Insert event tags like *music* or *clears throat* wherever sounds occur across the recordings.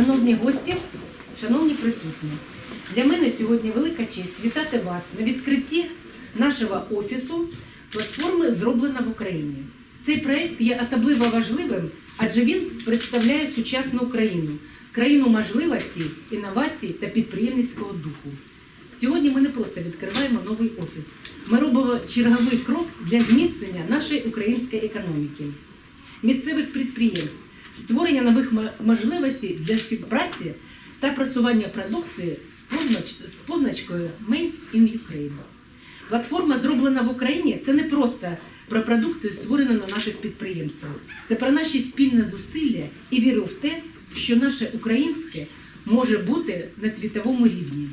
Шановні гості, шановні присутні, для мене сьогодні велика честь вітати вас на відкритті нашого офісу платформи Зроблена в Україні. Цей проект є особливо важливим, адже він представляє сучасну Україну, країну можливості, інновацій та підприємницького духу. Сьогодні ми не просто відкриваємо новий офіс. Ми робимо черговий крок для зміцнення нашої української економіки місцевих підприємств, створення нових можливостей для співпраці та просування продукції з, познач- з позначкою Made in Ukraine. Платформа зроблена в Україні це не просто про продукцію, створену на наших підприємствах. Це про наші спільні зусилля і віру в те, що наше українське може бути на світовому рівні.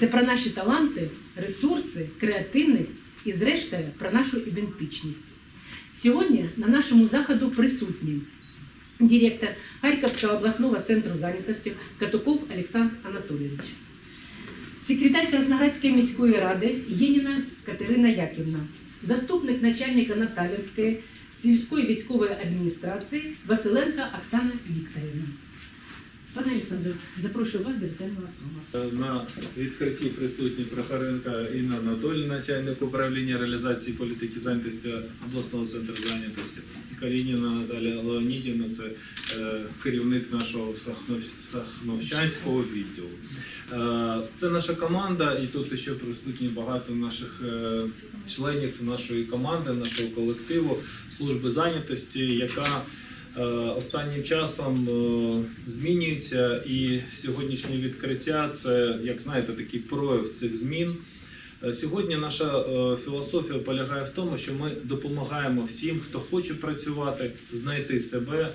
Це про наші таланти, ресурси, креативність і, зрештою, про нашу ідентичність. Сьогодні на нашому заходу присутні директор Харьковского областного центра занятости Катуков Олександр Анатолійович, Секретарь Красноградської міської ради Єніна Катерина Яківна, заступник начальника Наталівської сільської військової адміністрації Василенко Оксана Вікторівна. Пане Олександре, запрошую вас до вітального слова. На відкритті присутні Прохоренка Інна Анатолійовна, начальник управління реалізації політики зайнятості обласного центру зайнятості. Калініна Наталія Леонідівна, це е, керівник нашого Сахно- Сахновщанського відділу. Е, Це наша команда, і тут ще присутні багато наших е, членів нашої команди, нашого колективу служби зайнятості, яка Е, Останнім часом е, змінюється, і сьогоднішнє відкриття це, як знаєте, такий прояв цих змін. Е, Сьогодні наша е, філософія полягає в тому, що ми допомагаємо всім, хто хоче працювати, знайти себе,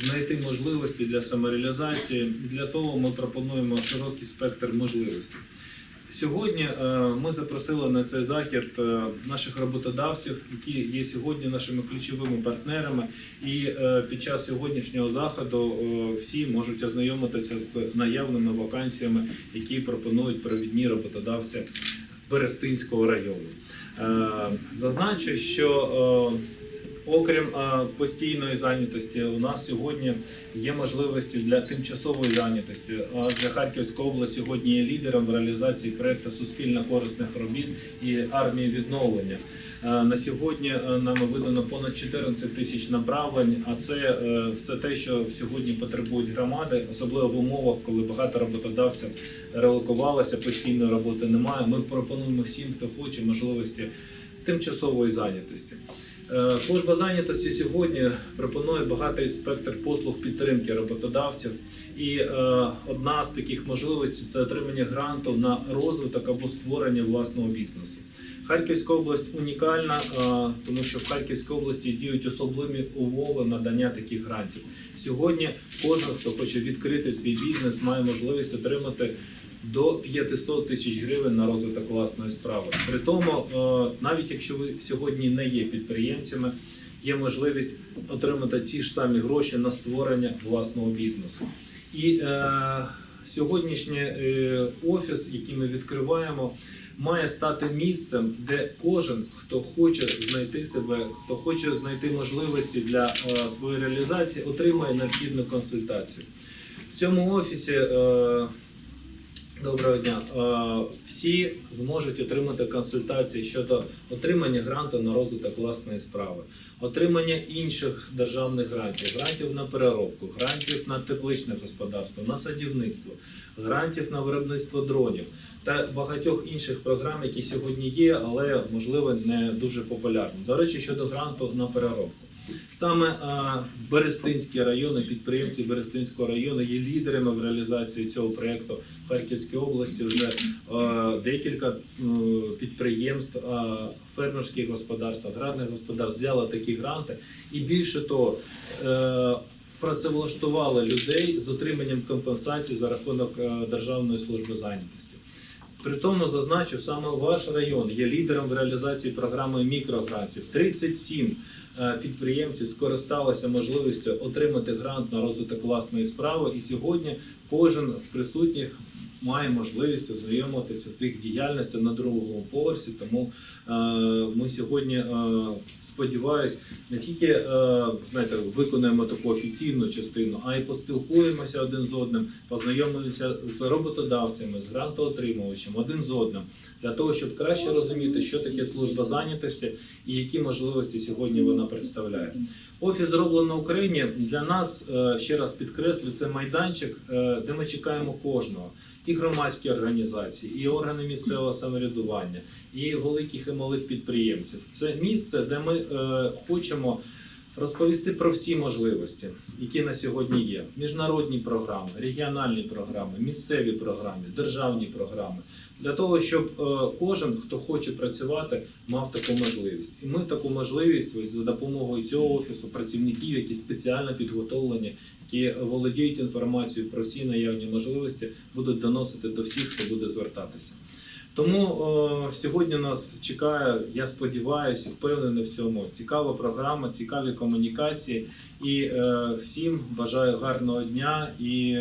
знайти можливості для самореалізації. Для того ми пропонуємо широкий спектр можливостей. Сьогодні е, ми запросили на цей захід е, наших роботодавців, які є сьогодні нашими ключовими партнерами. І е, під час сьогоднішнього заходу всі можуть ознайомитися з наявними вакансіями, які пропонують провідні роботодавці Берестинського району. Зазначу, що Окрім е, постійної зайнятості, у нас сьогодні є можливості для тимчасової зайнятості. Адже Харківська область сьогодні є лідером в реалізації проекту суспільно корисних робіт і армії відновлення. Е, На сьогодні е, нами видано понад 14 тисяч направлень, а це все те, що сьогодні потребують громади, особливо в умовах, коли багато роботодавців релокувалися, постійної роботи немає. Ми пропонуємо всім, хто хоче, можливості тимчасової зайнятості. Е, Служба зайнятості сьогодні пропонує багатий спектр послуг підтримки роботодавців. І е, одна з таких можливостей це отримання гранту на розвиток або створення власного бізнесу. Харківська область унікальна, е, тому що в Харківській області діють особливі умови надання таких грантів. Сьогодні кожен, хто хоче відкрити свій бізнес, має можливість отримати до 500 тисяч гривень на розвиток власної справи. При тому, е, навіть якщо ви сьогодні не є підприємцями, є можливість отримати ті ж самі гроші на створення власного бізнесу. І е, сьогоднішній е, офіс, який ми відкриваємо, має стати місцем, де кожен, хто хоче знайти себе, хто хоче знайти можливості для е, своєї реалізації, отримає необхідну консультацію. В цьому офісі е, Доброго дня. Е, Всі зможуть отримати консультації щодо отримання гранту на розвиток власної справи, отримання інших державних грантів, грантів на переробку, грантів на тепличне господарство, на садівництво, грантів на виробництво дронів та багатьох інших програм, які сьогодні є, але можливо не дуже популярні. До речі, щодо гранту на переробку. Саме е, Берестинський район підприємці Берестинського району є лідерами в реалізації цього проєкту в Харківській області. Вже е, декілька підприємств, е, фермерських господарств, аграрних господарств взяли такі гранти. І більше того, працевлаштували людей з отриманням компенсації за рахунок Державної служби зайнятості. При тому зазначу, саме ваш район є лідером в реалізації програми мікрогрантів. 37 е, підприємців скористалися можливістю отримати грант на розвиток власної справи, і сьогодні кожен з присутніх має можливість ознайомитися з їх діяльністю на другому поверсі. Тому е, ми сьогодні е, сподіваюсь, не тільки е, знаєте, виконаємо таку офіційну частину, а й поспілкуємося один з одним, познайомимося з роботодавцями, з грантоотримувачем, один з одним, для того, щоб краще розуміти, що таке служба зайнятості і які можливості сьогодні вона представляє. Офіс зроблено Україні для нас е, ще раз підкреслю, це майданчик, е, де ми чекаємо кожного. І громадські організації, і органи місцевого самоврядування, і великих і малих підприємців. Це місце, де ми е, хочемо розповісти про всі можливості, які на сьогодні є: міжнародні програми, регіональні програми, місцеві програми, державні програми, для того, щоб е, кожен, хто хоче працювати, мав таку можливість. І ми таку можливість ось за допомогою цього офісу, працівників, які спеціально підготовлені, які володіють інформацією про всі наявні можливості, будуть доносити до всіх, хто буде звертатися. Тому о, сьогодні нас чекає, я сподіваюся, впевнений в цьому. Цікава програма, цікаві комунікації. І е, всім бажаю гарного дня і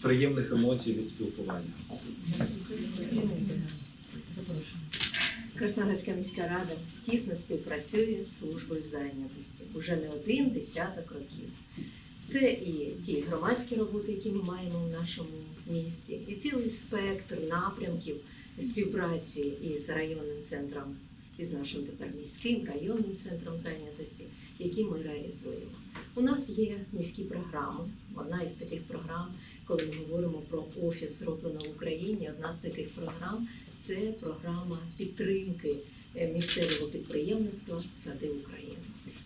приємних емоцій від спілкування. Краснодарська міська рада тісно співпрацює з службою зайнятості уже не один десяток років. Це і ті громадські роботи, які ми маємо в нашому місті, і цілий спектр напрямків співпраці із районним центром, із нашим тепер міським районним центром зайнятості, які ми реалізуємо. У нас є міські програми. Одна із таких програм, коли ми говоримо про офіс зроблено в Україні, одна з таких програм це програма підтримки е, місцевого підприємництва Сади України.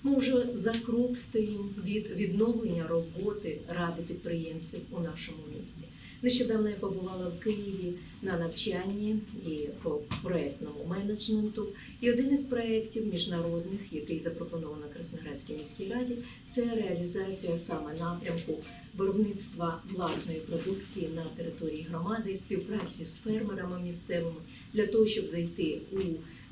Ми вже за крок стоїмо від відновлення роботи ради підприємців у нашому місті. Нещодавно я побувала в Києві на навчанні і по проектному менеджменту. І один із проєктів міжнародних, який запропоновано Красноградській міській раді, це реалізація саме напрямку виробництва власної продукції на території громади співпраці з фермерами місцевими для того, щоб зайти у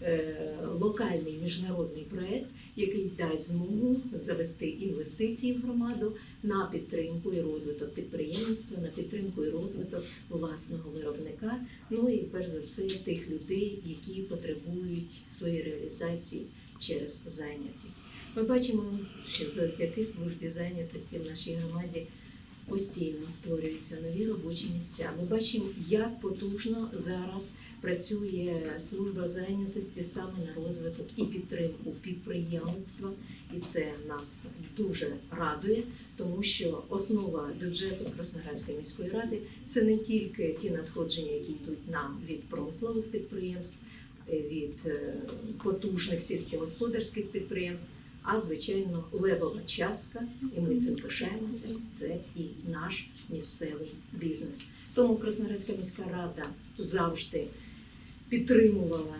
е, локальний міжнародний проект, який дасть змогу завести інвестиції в громаду на підтримку і розвиток підприємництва, на підтримку і розвиток власного виробника. Ну і перш за все тих людей, які потребують своєї реалізації через зайнятість. Ми бачимо, що завдяки службі зайнятості в нашій громаді постійно створюються нові робочі місця. Ми бачимо, як потужно зараз працює служба зайнятості саме на розвиток і підтримку підприємництва, і це нас дуже радує, тому що основа бюджету Красноградської міської ради це не тільки ті надходження, які йдуть нам від промислових підприємств, від е, потужних сільськогосподарських підприємств. А звичайно, левова частка, і ми цим пишаємося. Це і наш місцевий бізнес. Тому Красноградська міська рада завжди підтримувала,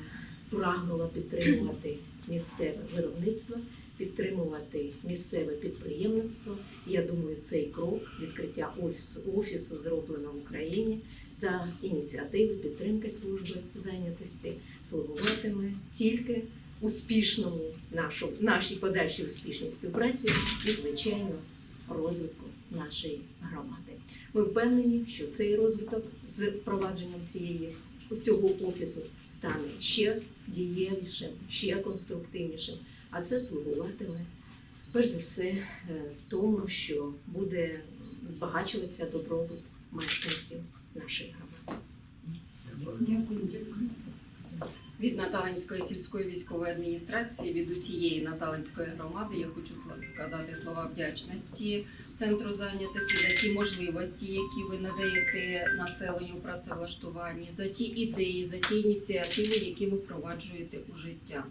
прагнула підтримувати місцеве виробництво, підтримувати місцеве підприємництво. Я думаю, цей крок відкриття офісу, офісу зроблено в Україні за ініціативи підтримки служби зайнятості слугуватиме тільки успішному нашу, нашій подальшій успішній співпраці і, звичайно, розвитку нашої громади. Ми впевнені, що цей розвиток з впровадженням цієї цього офісу стане ще дієвішим, ще конструктивнішим, а це слугуватиме перш за все е, тому, що буде збагачуватися добробут мешканців нашої громади. Від Наталинської сільської військової адміністрації, від усієї Наталинської громади я хочу сказати слова вдячності центру зайнятості за ті можливості, які ви надаєте населенню працевлаштуванні, за ті ідеї, за ті ініціативи, які ви впроваджуєте у життя.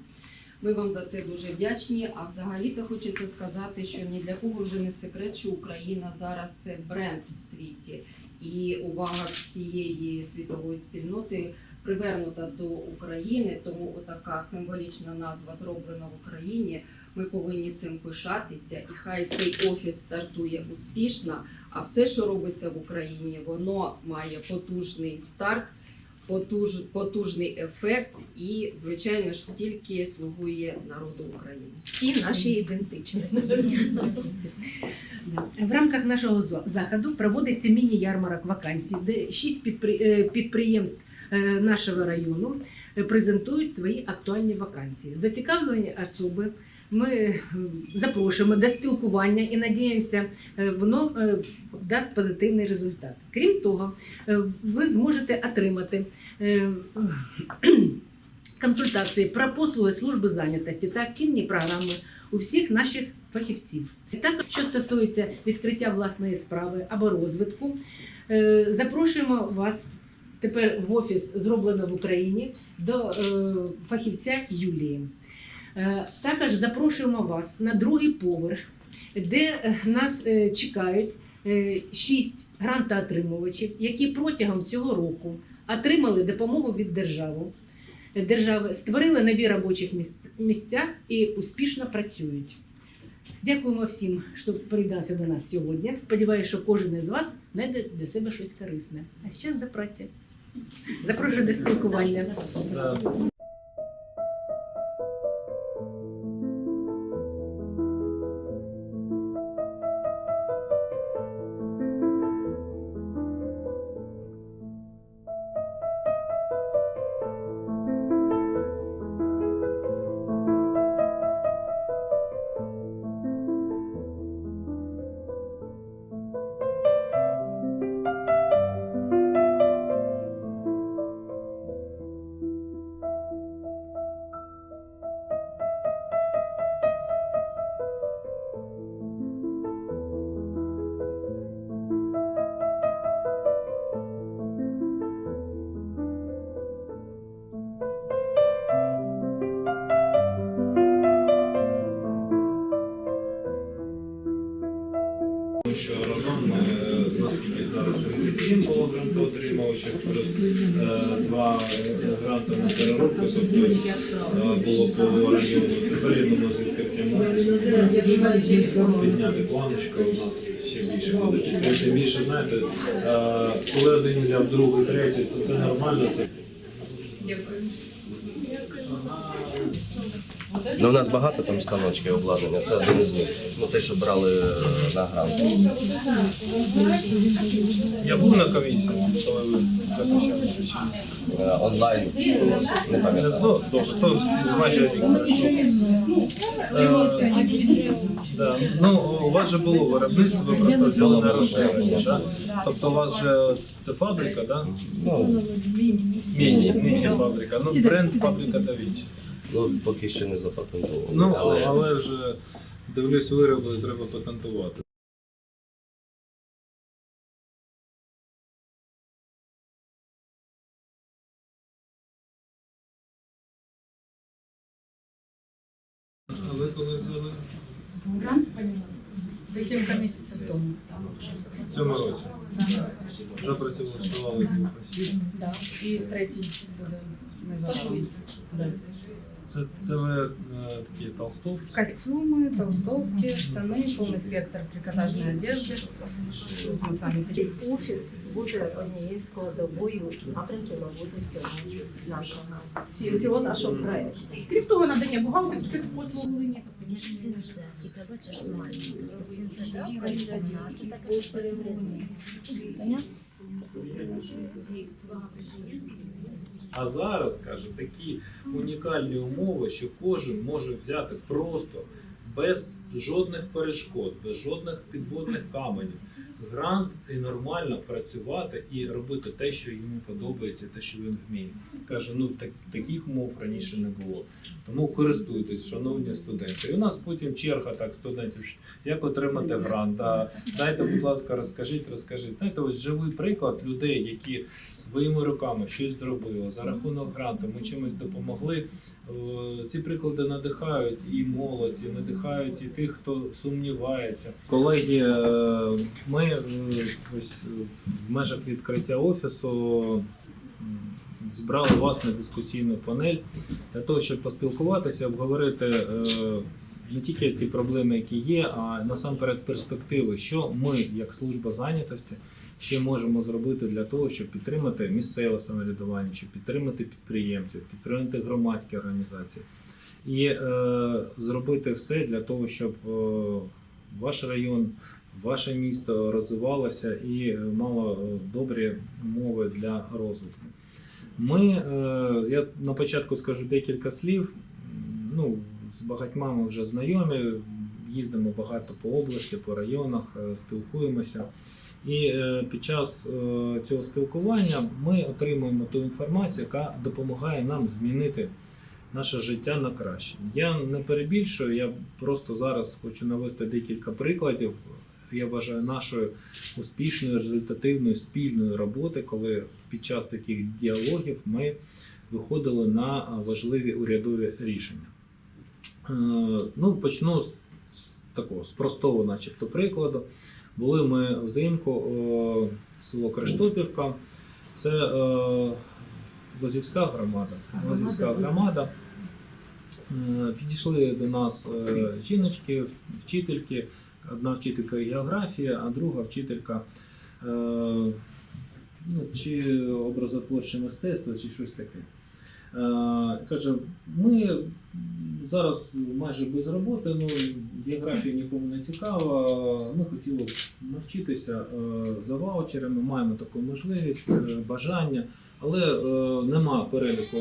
Ми вам за це дуже вдячні. А взагалі-то хочеться сказати, що ні для кого вже не секрет, що Україна зараз це бренд в світі, і увага всієї світової спільноти привернута до України, тому отака символічна назва зроблена в Україні. Ми повинні цим пишатися, і хай цей офіс стартує успішно. А все, що робиться в Україні, воно має потужний старт, потуж, потужний ефект і, звичайно ж, тільки слугує народу України. І нашій ідентичності. В рамках нашого заходу проводиться міні-ярмарок вакансій, де шість е, підприємств нашого району е, презентують свої актуальні вакансії. Зацікавлені особи ми е, запрошуємо до спілкування і надіємося, е, воно е, дасть позитивний результат. Крім того, е, ви зможете отримати е, *clears throat* консультації про послуги служби зайнятості та активні програми у всіх наших фахівців. Також, що стосується відкриття власної справи або розвитку, е, запрошуємо вас тепер в офіс зроблено в Україні до е, фахівця Юлії. Е, Також запрошуємо вас на другий поверх, де е, нас чекають шість грантоотримувачів, які протягом цього року отримали допомогу від держави. Держави створили нові робочі місця і успішно працюють. Дякуємо всім, що приєднався до нас сьогодні. Сподіваюся, що кожен із вас знайде для себе щось корисне. А зараз до праці. Запрошую до спілкування. Зараз 37 було грантоотримувачів, плюс е, два гранти на переробку, тобто е, було по району. Тепер я думаю, з відкриттям підняти планочку, у нас ще більше буде. Тим більше, знаєте, е, коли один взяв другий, третій, то це нормально. Це Дякую. Ну, у нас багато там станочків обладнання, це один із них. Ну, те, що брали е, на грант. я був на комісії, коли ви посвящали. Е, Онлайн, не пам'ятаю. Ну, добре, то майже рік пройшов. Е, Да. Ну, у вас же було виробництво, ви просто взяли на розширення, да? Тобто у вас же це фабрика, да? Ну, Міні, міні фабрика. Ну, бренд фабрика да Вінчі. Ну, поки що не запатентований. Ну, але але вже дивлюсь, вироби треба патентувати. А ви коли взяли? Декілька місяців тому. В цьому році. Вже працевлаштували осіб. Да. І третій буде Стажується. Це, це ви е, такі толстовки. Костюмы, толстовки, штаны, полный спектр трикотажной одежды. Плюс мы сами печем. Офіс буде однією складовою напрямків роботи цього нашого ці- цього нашого проекту. Крім того, надання бухгалтерських послуг. Між синце і тебе це ж нормально. Це синце дівка і одна, це таке ж переврізне. А зараз каже такі унікальні умови, що кожен може взяти просто без жодних перешкод, без жодних підводних каменів. Грант і нормально працювати і робити те, що йому подобається, те, що він вміє. Каже, ну так, таких умов раніше не було. Тому користуйтесь, шановні студенти. І у нас потім черга так студентів. Як отримати грант? А, дайте, будь ласка, розкажіть, розкажіть. Знаєте, ось живий приклад людей, які своїми руками щось зробили за рахунок гранту. Ми чимось допомогли. Ці приклади надихають і молодь, і надихають і тих, хто сумнівається. Колеги, е, ми е, ось е, в межах відкриття офісу м, збрали вас на дискусійну панель для того, щоб поспілкуватися, обговорити не тільки ті проблеми, які є, а насамперед перспективи, що ми, як служба зайнятості, ще можемо зробити для того, щоб підтримати місцеве самоврядування, щоб підтримати підприємців, підтримати громадські організації і е, зробити все для того, щоб е, ваш район, ваше місто розвивалося і мало е, добрі умови для розвитку. Ми, е, я на початку скажу декілька слів. Ну, з багатьма ми вже знайомі, їздимо багато по області, по районах, е, спілкуємося. І е, під час е, цього спілкування ми отримуємо ту інформацію, яка допомагає нам змінити наше життя на краще. Я не перебільшую, я просто зараз хочу навести декілька прикладів. Я вважаю нашої успішної, результативної спільної роботи, коли під час таких діалогів ми виходили на е, важливі урядові рішення. Е, Ну, почну з, з такого з простого, начебто, прикладу. Були ми взимку о, село Криштопівка. Це е, Лозівська громада. Лозівська громада. Е, Підійшли до нас е, жіночки, вчительки. Одна вчителька географії, а друга вчителька е, ну, чи образотворче мистецтво, чи щось таке. Каже, ми зараз майже без роботи, ну, географія нікому не цікава. Ми хотіли б навчитися за ваучерами, маємо таку можливість, бажання, але нема переліку.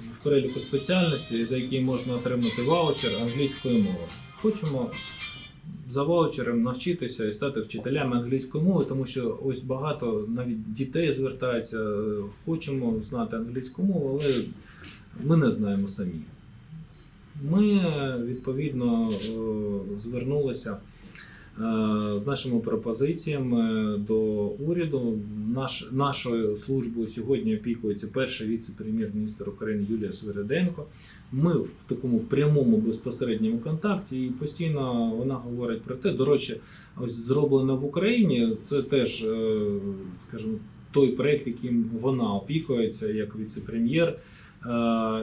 В переліку спеціальностей, за які можна отримати ваучер англійської мови. Хочемо за ваучером навчитися і стати вчителями англійської мови, тому що ось багато навіть дітей звертаються, е, хочемо знати англійську мову, але ми не знаємо самі. Ми відповідно е, звернулися з нашими пропозиціями до уряду. Наш, нашою службою сьогодні опікується перший віце-прем'єр-міністр України Юлія Свириденко. Ми в такому прямому безпосередньому контакті, і постійно вона говорить про те, до речі, ось зроблено в Україні. Це теж, е, скажімо, той проект, яким вона опікується як віце-прем'єр, е,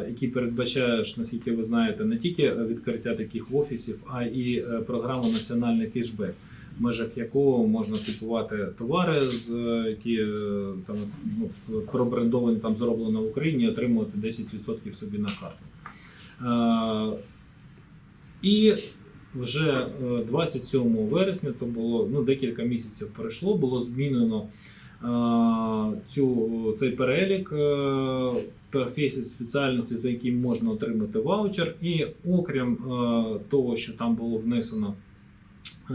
який передбачає, наскільки ви знаєте, не тільки відкриття таких офісів, а і е, програму Національний кешбек. В межах якого можна купувати товари, е, які е, там ну, пробрендовані там зроблено в Україні, отримувати 10% собі на карту. Е, І вже е, 27 вересня, то було ну, декілька місяців пройшло, було змінено е, цю, цей перелік е, професій спеціальності, за які можна отримати ваучер. І окрім е, того, що там було внесено е,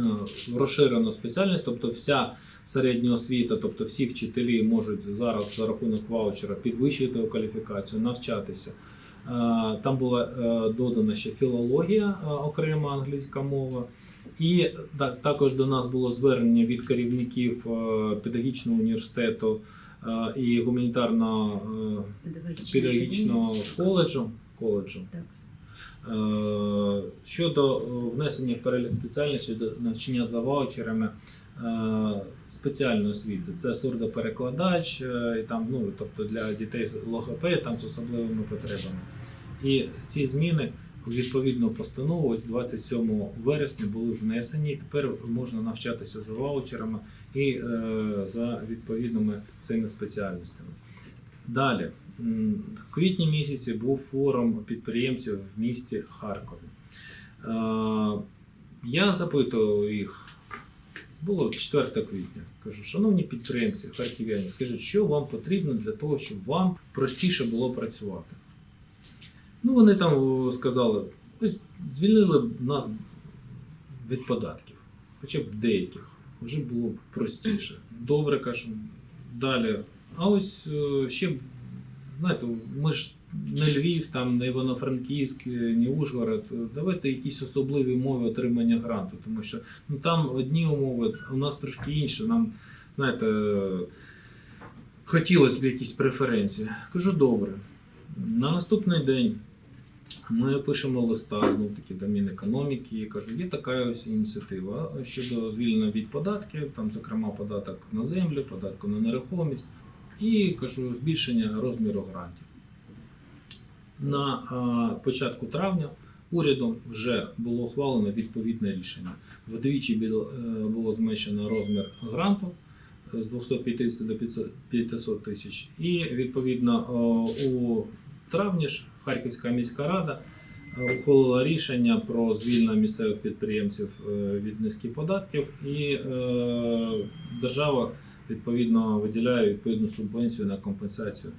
розширену спеціальність, тобто вся середня освіта, тобто всі вчителі можуть зараз за рахунок ваучера підвищити кваліфікацію, навчатися. Е, Там була е, додана ще філологія, е, окрема англійська мова. І та- також до нас було звернення від керівників е, педагогічного університету е, і гуманітарного е, педагогічного коледжу. коледжу. Е, Щодо внесення в перелік спеціальності до навчання за ваучерами спеціальної освіти, це сурдоперекладач, і там, ну, тобто для дітей з логопед там з особливими потребами. І ці зміни відповідну постанову ось 27 вересня були внесені. Тепер можна навчатися за ваучерами і е, за відповідними цими спеціальностями. Далі, в квітні місяці був форум підприємців в місті Харкові. Е, Я запитував їх, було 4 квітня. Кажу, шановні підприємці, харків'яни, скажіть, що вам потрібно для того, щоб вам простіше було працювати? Ну, вони там сказали, ось звільнили нас від податків, хоча б деяких, вже було б простіше. Добре, кажу, далі. А ось е, ще, знаєте, ми ж не Львів, там, не Івано-Франківськ, не Ужгород. Давайте якісь особливі умови отримання гранту, тому що ну, там одні умови, а у нас трошки інші. Нам, знаєте, хотілося б якісь преференції. Кажу, добре. На наступний день ми пишемо листа знов таки до Мінекономіки і кажу, є така ось ініціатива щодо звільнення від податків, там, зокрема, податок на землю, податку на нерухомість, і кажу, збільшення розміру грантів. На а, початку травня урядом вже було ухвалено відповідне рішення. Вдвічі е, було зменшено розмір гранту з 250 до 500 500 тисяч. І відповідно у травні ж Харківська міська рада е, ухвалила рішення про звільнення місцевих підприємців е, від низьких податків, і е, держава відповідно виділяє відповідну субвенцію на компенсацію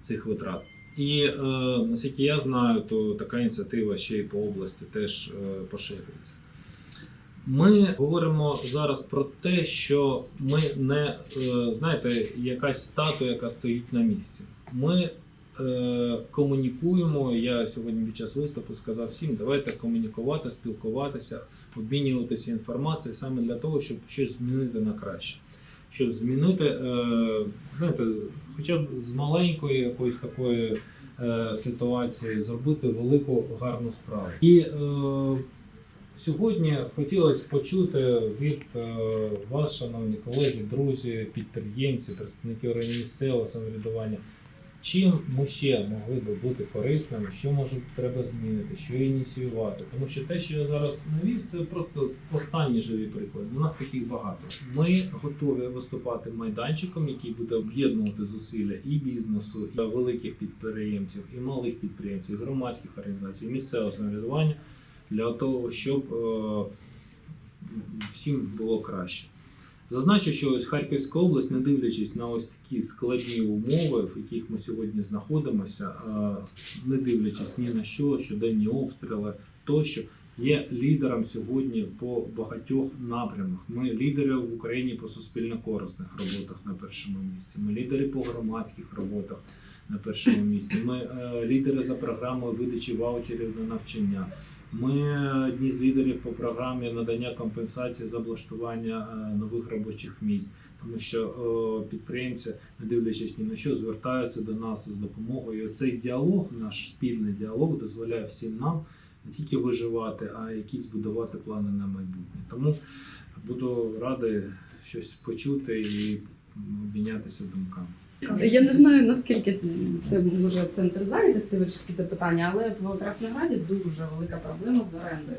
цих витрат. І наскільки я знаю, то така ініціатива ще й по області теж поширюється. Ми говоримо зараз про те, що ми не знаєте, якась статуя, яка стоїть на місці. Ми комунікуємо. Я сьогодні під час виступу сказав всім, давайте комунікувати, спілкуватися, обмінюватися інформацією саме для того, щоб щось змінити на краще. Щоб змінити, е, знаєте, хоча б з маленької якоїсь такої е, ситуації зробити велику гарну справу. І е, Сьогодні хотілося почути від е, вас, шановні колеги, друзі, підприємці, представники органів місцевого самоврядування, чим ми ще могли би бути корисними, що може треба змінити, що ініціювати. Тому що те, що я зараз навів, це просто останні живі приклади. У нас таких багато. Ми готові виступати майданчиком, який буде об'єднувати зусилля і бізнесу, і великих підприємців, і малих підприємців, громадських організацій, місцевого самоврядування для того, щоб е, всім було краще. Зазначу, що ось Харківська область, не дивлячись на ось такі складні умови, в яких ми сьогодні знаходимося, не дивлячись ні на що, щоденні обстріли тощо, є лідером сьогодні по багатьох напрямах. Ми лідери в Україні по суспільно-корисних роботах на першому місці. Ми лідери по громадських роботах на першому місці. Ми е, лідери за програмою видачі ваучерів на навчання. Ми одні з лідерів по програмі надання компенсації за облаштування е, нових робочих місць, тому що підприємці, не дивлячись ні на що, звертаються до нас з допомогою. І цей діалог, наш спільний діалог, дозволяє всім нам не тільки виживати, а якісь будувати плани на майбутнє. Тому буду радий щось почути і обмінятися думками. Я не знаю наскільки це може центр зайнятості вирішити це питання, але в Краснограді дуже велика проблема з орендою.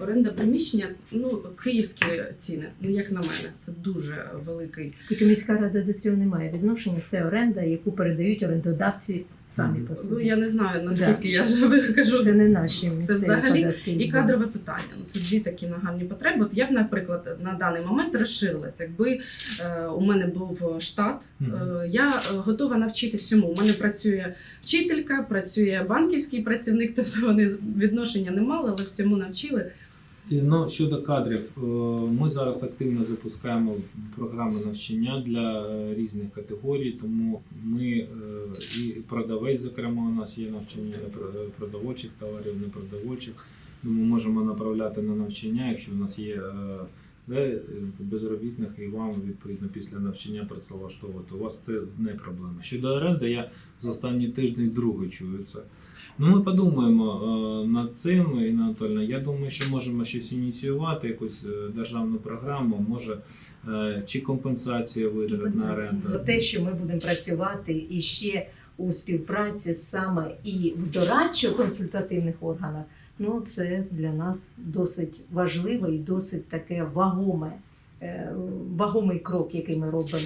Оренда приміщення, ну київські ціни, ну як на мене, це дуже великий. Тільки міська рада до цього не має відношення. Це оренда, яку передають орендодавці самі по Ну я не знаю наскільки я ж кажу. Це не наші місцеві взагалі податки. І кадрове питання. Ну це дві такі нагальні потреби. От я б, наприклад, на даний момент розширилася. Якби е, у мене був штат, е, я е, готова навчити всьому. У мене працює вчителька, працює банківський працівник, *laughs* тобто вони відношення не мали, але всьому навчили. Ну, щодо кадрів, е, ми зараз активно запускаємо програми навчання для е, різних категорій, тому ми е, і продавець, зокрема, у нас є навчання продавочих товарів, непродавочих. Ми можемо направляти на навчання, якщо в нас є де, е, безробітних і вам відповідно після навчання працевлаштовувати. У вас це не проблема. Щодо оренди, я за останні тижні вдруге чую це. Ну, ми подумаємо е, над цим, Інна Анатольовна. Я думаю, що можемо щось ініціювати, якусь е, державну програму, може чи компенсація витрат на оренду. Про те, що ми будемо працювати і ще у співпраці саме і в дорадчо-консультативних органах, ну це для нас досить важливо і досить таке вагоме, е, вагомий крок, який ми робимо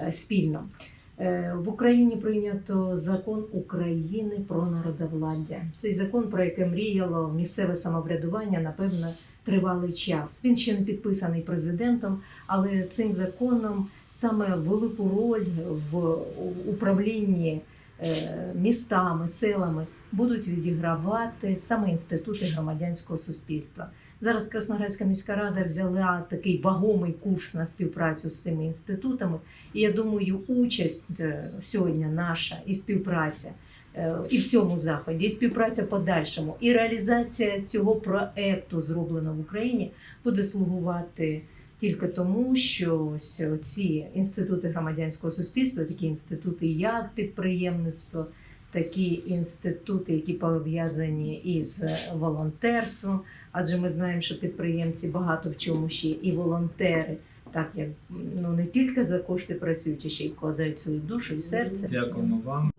е, спільно. Е, В Україні прийнято закон України про народовладдя. Цей закон, про який мріяло місцеве самоврядування, напевно, тривалий час. Він ще не підписаний президентом, але цим законом саме велику роль в управлінні містами, селами будуть відігравати саме інститути громадянського суспільства. Зараз Красноградська міська рада взяла такий вагомий курс на співпрацю з цими інститутами. І я думаю, участь е, сьогодні наша і співпраця е, і в цьому заході, і співпраця подальшому, і реалізація цього проекту, зроблено в Україні, буде слугувати тільки тому, що ось ці інститути громадянського суспільства, такі інститути, як підприємництво, такі інститути, які пов'язані із волонтерством, адже ми знаємо, що підприємці багато в чому ще і волонтери, так як ну не тільки за кошти працюють, а ще й вкладають свою душу і серце. Дякуємо вам.